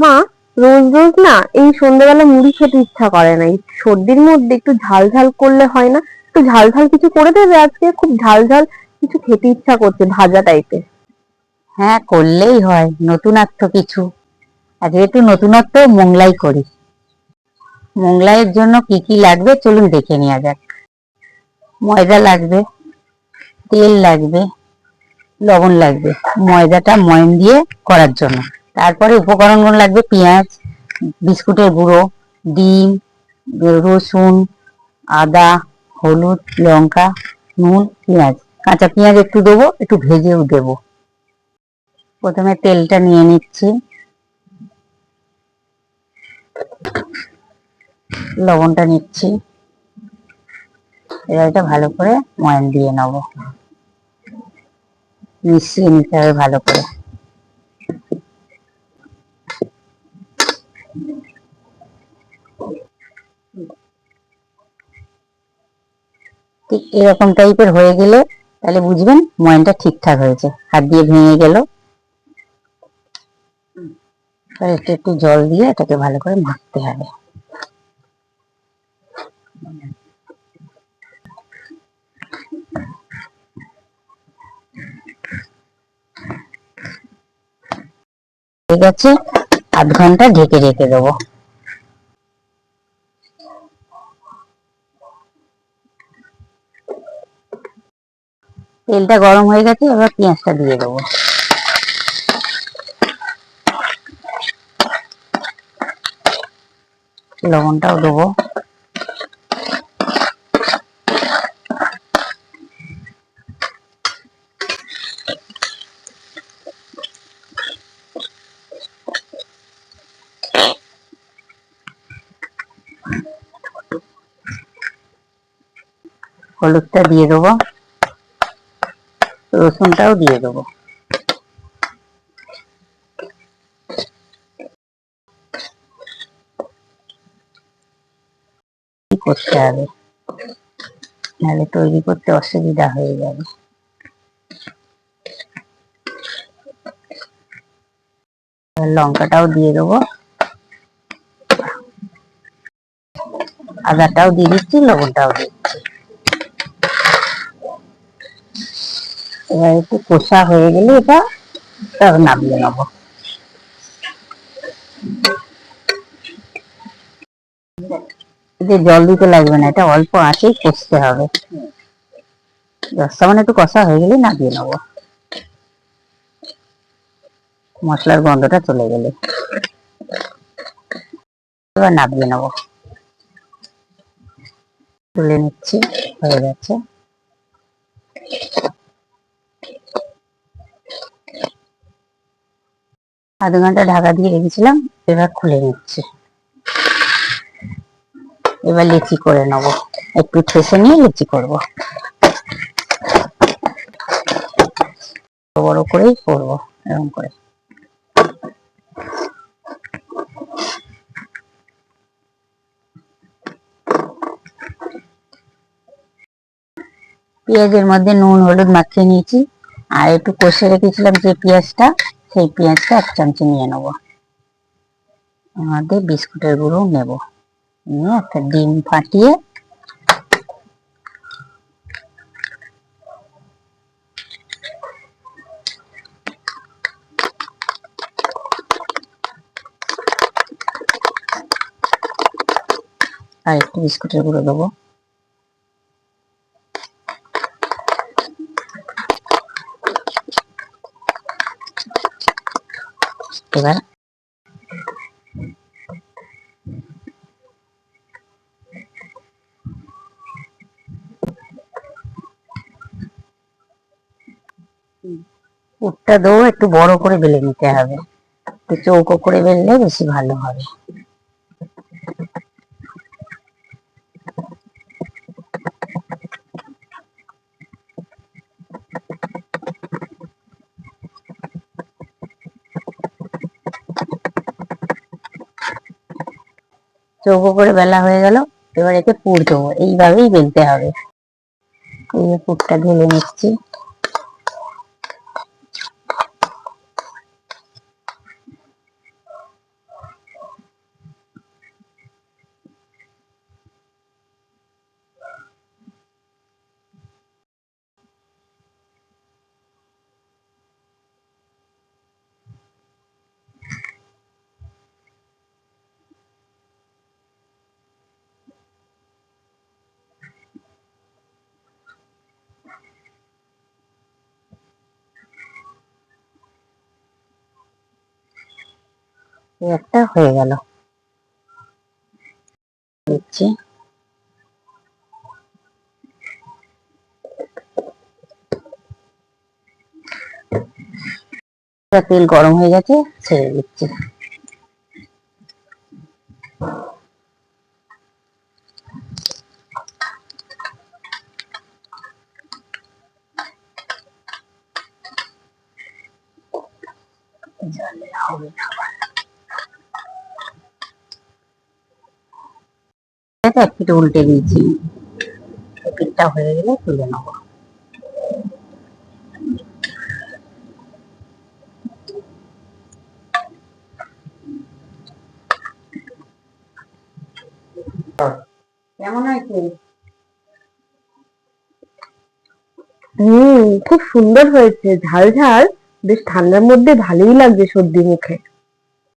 মা, রোজ রোজ না এই সন্ধ্যাবেলা মুড়ি খেতে ইচ্ছা করে না। সর্দির মধ্যে একটু ঝাল ঝাল করলে হয় না। একটু ঝাল ঝাল কিছু করে দেবে আজকে, খুব ঝাল ঝাল কিছু খেতে ইচ্ছা করছে, ভাজা টাইপের হ্যাঁ করলেই হয়, নতুনত্ব কিছু। আজ একটু নতুনত্ব মোংলাই করি। মোংলাইয়ের জন্য কি কি লাগবে চলুন দেখে নেওয়া যাক। ময়দা লাগবে, তেল লাগবে, লবণ লাগবে। ময়দাটা ময়ন দিয়ে করার জন্য। তারপরে উপকরণগুলো লাগবে পেঁয়াজ, বিস্কুটের গুঁড়ো, ডিম, রসুন, আদা, হলুদ, লঙ্কা, নুন, পেঁয়াজ। কাঁচা পেঁয়াজ একটু দেবো, একটু ভেজেও দেবো। প্রথমে তেলটা নিয়ে নিচ্ছি। লবণটা নিচ্ছি। এবার এটা ভালো করে ময়ান দিয়ে নেব। মিশিয়ে নিতে হবে ভালো করে। ঠিক এরকম টাইপের হয়ে গেলে তাহলে বুঝবেন ময়ানটা ঠিকঠাক হয়েছে। হাত দিয়ে ভেঙে গেল। একটু একটু জল দিয়ে এটাকে ভালো করে মাখতে হবে। আছে আধ ঘণ্টা ঢেকে রেখে দেবো। তেলটা গরম হয়ে গেছে, এবার পেঁয়াজটা দিয়ে দেবো। লবণটাও দেবো। হলুদটা দিয়ে দেবো। রসুনটাও দিয়ে দেবো। করতে হবে? নাহলে তৈরি করতে অসুবিধা হয়ে যাবে। লঙ্কাটাও দিয়ে দেবো। আদাটাও দিয়ে দিচ্ছি, লবণটাও দিচ্ছি। এবার একটু কষা হয়ে গেলে এটা নামিয়ে নেব। জল দিতে লাগবে না, এটা অল্প আঁচেই কষতে হবে। দশটা মানে একটু কষা হয়ে গেলে নামিয়ে নেব। মশলার গন্ধটা চলে গেলে। এবার নামিয়ে নেব। তুলে নিচ্ছি, হয়ে গেছে। আধ ঘণ্টা ঢাকা দিয়ে রেখেছিলাম, এবার খুলে নিচ্ছি। এবার লিচি করে নেব। একটু ঠেসে নিয়ে লিচি করব। বড় করেই করব, এরকম করে। পেঁয়াজের মধ্যে নুন, হলুদ মাখিয়ে নিয়েছি। আর একটু কষে রেখেছিলাম যে পেঁয়াজটা। সেই পেঁয়াজটা এক চামচি নিয়ে নেব। মধ্যে বিস্কুটের গুঁড়ো নেব। নিয়ে একটা ডিম ফাটিয়ে আর একটু বিস্কুটের গুঁড়ো দেবো। এবার পুরটা দেবো একটু বড় করে বেলে নিতে হবে। একটু চৌকো করে বেললে বেশি ভালো হবে। চৌকো করে বেলা হয়ে গেল, এবার একে পুর দেবো। এইভাবেই বেলতে হবে। এই পুরটা ঢেলে নিচ্ছি। একটা হয়ে গেল। তেল গরম হয়ে গেছে ছেড়ে দিচ্ছি। জলে হবে না এটা এক পিঠে উল্টে দিয়েছি। পিঠটা হয়ে গেলে তুলে নেব। খুব সুন্দর হয়েছে। ঝাল ঝাল বেশ ঠান্ডার মধ্যে ভালোই লাগছে সর্দি মুখে।